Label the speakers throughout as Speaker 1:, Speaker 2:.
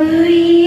Speaker 1: Ooh,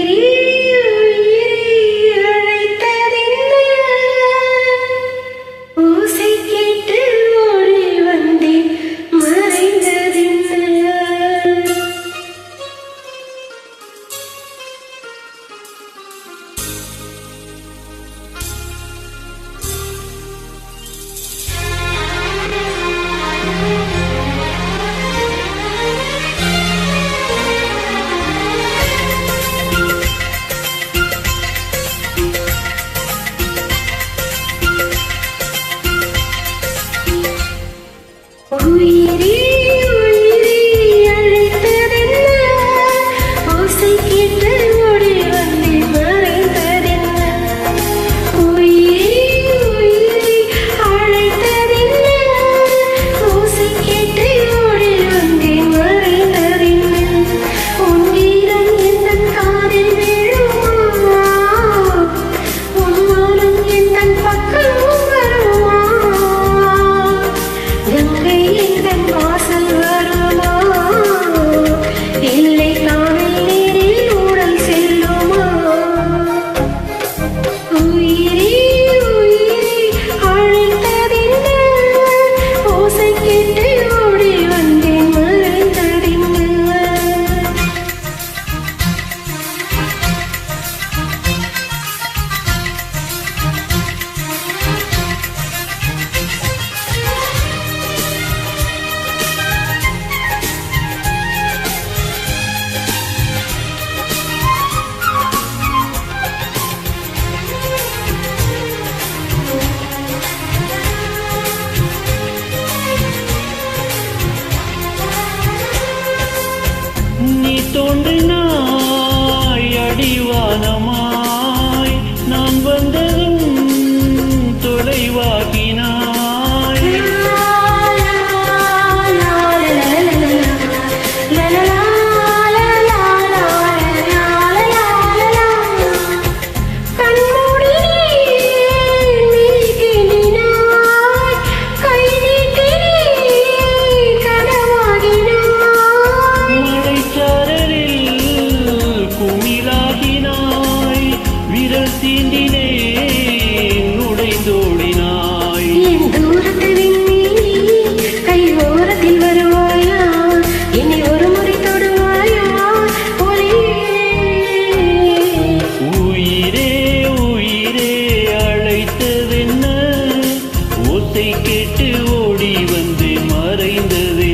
Speaker 1: கேட்டு ஓடி
Speaker 2: வந்து மறைந்ததே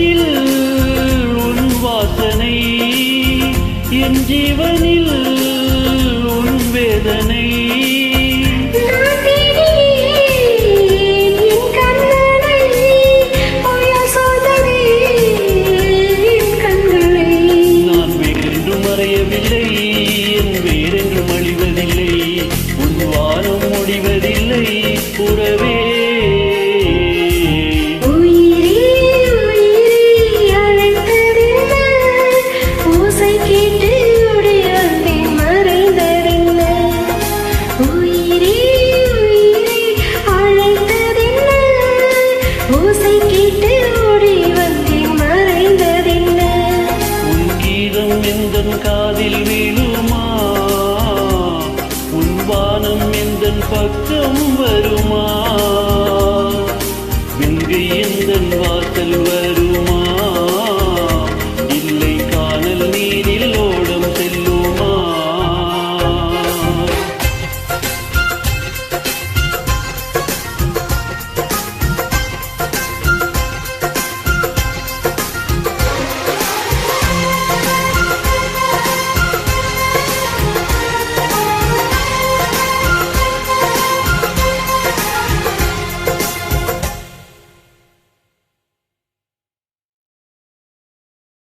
Speaker 2: til பக்கம் வருமா? இங்கு எந்த வாசல் வரும்?